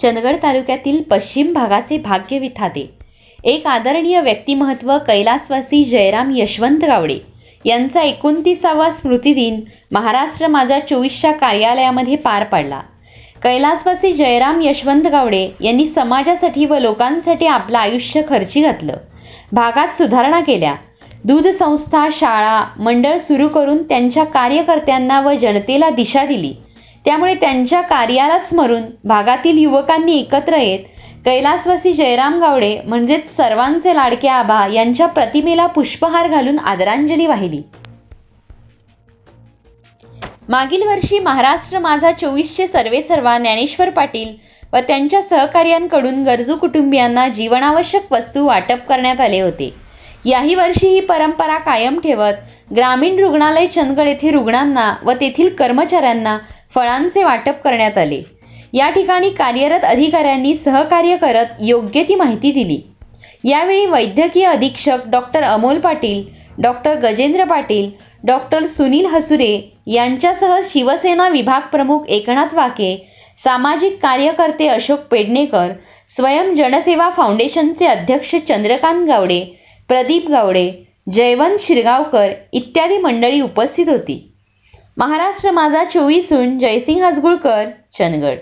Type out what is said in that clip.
चंदगड तालुक्यातील पश्चिम भागाचे भाग्य विथाते एक आदरणीय व्यक्तिमहत्व कैलासवासी जयराम यशवंत गावडे यांचा एकोणतीसावा स्मृतिदिन महाराष्ट्र माझा चोवीसच्या कार्यालयामध्ये पार पडला. कैलासवासी जयराम यशवंत गावडे यांनी समाजासाठी व लोकांसाठी आपलं आयुष्य खर्ची घातलं. भागात सुधारणा केल्या. दूध संस्था शाळा मंडळ सुरू करून त्यांच्या कार्यकर्त्यांना व जनतेला दिशा दिली. त्यामुळे त्यांच्या कार्याला स्मरून भागातील युवकांनी एकत्र येत कैलासवासी जयराम गावडे म्हणजेच सर्वांचे लाडके आबा यांच्या प्रतिमेला पुष्पहार घालून आदरांजली वाहिली. मागील वर्षी महाराष्ट्र माझा चोवीसचे सर्वेसर्वा ज्ञानेश्वर पाटील व त्यांच्या सहकार्यांकडून गरजू कुटुंबियांना जीवनावश्यक वस्तू वाटप करण्यात आले होते. याही वर्षी ही परंपरा कायम ठेवत ग्रामीण रुग्णालय चंदगड येथे रुग्णांना व तेथील कर्मचाऱ्यांना फळांचे वाटप करण्यात आले. या ठिकाणी कार्यरत अधिकाऱ्यांनी सहकार्य करत योग्य ती माहिती दिली. यावेळी वैद्यकीय अधीक्षक doctor Amol Patil doctor Gajendra Patil doctor Sunil Hasure यांच्यासह शिवसेना विभाग प्रमुख एकनाथ वाके सामाजिक कार्यकर्ते अशोक पेडणेकर स्वयं जनसेवा फाउंडेशनचे अध्यक्ष चंद्रकांत गावडे प्रदीप गावडे जयवंत शिरगावकर इत्यादी मंडळी उपस्थित होती. महाराष्ट्र माझा चोवीसून जयसिंग हसगुळकर चंदगड.